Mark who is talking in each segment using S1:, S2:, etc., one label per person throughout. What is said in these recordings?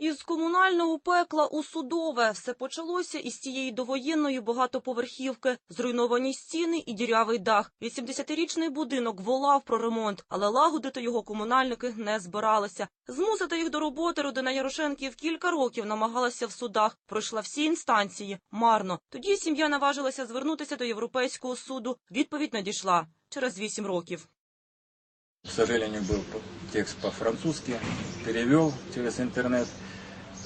S1: Із комунального пекла у судове все почалося із цієї довоєнної багатоповерхівки. Зруйновані стіни і дірявий дах. 80-річний будинок волав про ремонт, але лагодити його комунальники не збиралися. Змусити їх до роботи родина Ярошенків кілька років намагалася в судах. Пройшла всі інстанції. Марно. Тоді сім'я наважилася звернутися до Європейського суду. Відповідь надійшла через 8 років.
S2: К сожалению, был текст по-французски, перевел через интернет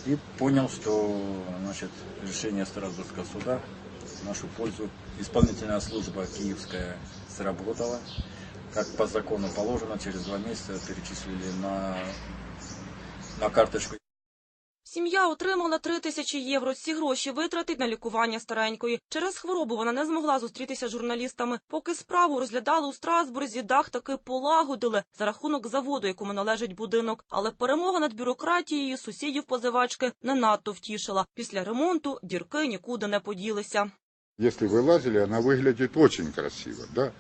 S2: и понял, что значит, решение Страсбургского суда в нашу пользу. Исполнительная служба киевская сработала. Как по закону положено, через два месяца перечислили на, на карточку
S1: Сім'я отримала три тисячі євро. Ці гроші витратить на лікування старенької. Через хворобу вона не змогла зустрітися з журналістами. Поки справу розглядали у Страсбурзі, дах таки полагодили за рахунок заводу, якому належить будинок. Але перемога над бюрократією сусідів позивачки не надто втішила. Після ремонту дірки нікуди не поділися.
S3: Если вы лазили, она выглядит очень красиво, да?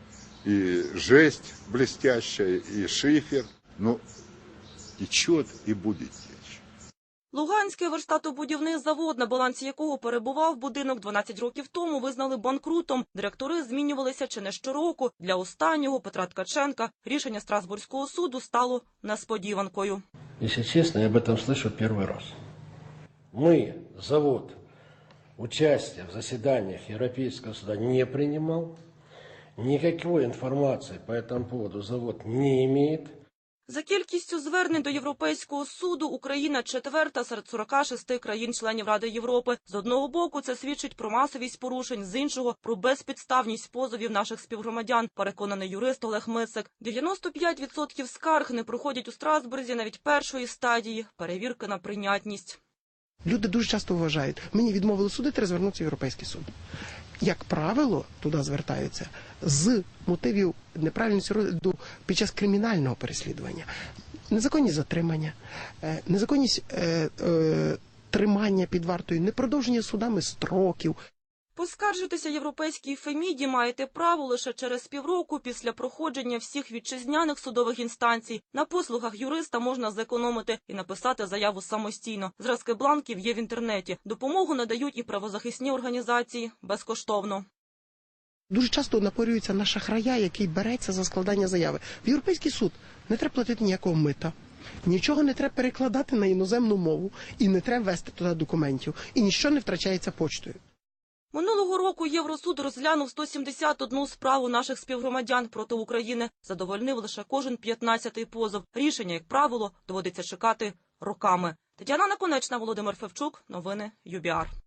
S3: И жесть блестящая, и шифер. Ну, течет и будет течь.
S1: Луганський верстатобудівний завод, на балансі якого перебував будинок 12 років тому, визнали банкрутом. Директори змінювалися чи не щороку. Для останнього Петра Ткаченка рішення Страсбурзького суду стало несподіванкою.
S4: Если честно, я об этом слышу первый раз. Мы, завод, участие в заседаниях Европейского суда не принимал. Никакой информации по этому поводу завод не имеет.
S1: За кількістю звернень до Європейського суду Україна четверта серед 46 країн-членів Ради Європи. З одного боку, це свідчить про масовість порушень, з іншого про безпідставність позовів наших співгромадян. Переконаний юрист Олег Мисик. 95% скарг не проходять у Страсбурзі навіть першої стадії перевірки на прийнятність.
S5: Люди дуже часто вважають, мені відмовили суди, треба звернутися в Європейський суд. Як правило, туди звертаються з мотивів неправильності розгляду під час кримінального переслідування, незаконність затримання, е, незаконність е, е, тримання під вартою, непродовження судами строків,
S1: Поскаржитися європейській Феміді маєте право лише через півроку після проходження всіх вітчизняних судових інстанцій. На послугах юриста можна зекономити і написати заяву самостійно. Зразки бланків є в інтернеті. Допомогу надають і правозахисні організації безкоштовно.
S5: Дуже часто напорюється на шахрая, який береться за складання заяви. В Європейський суд не треба платити ніякого мита. Нічого не треба перекладати на іноземну мову і не треба вести туди документів, і нічого не втрачається почтою.
S1: Минулого року Євросуд розглянув 171 справу наших співгромадян проти України. Задовольнив лише кожен 15-й позов. Рішення, як правило, доводиться чекати роками. Тетяна Наконечна, Володимир Февчук. Новини ЮБІАР.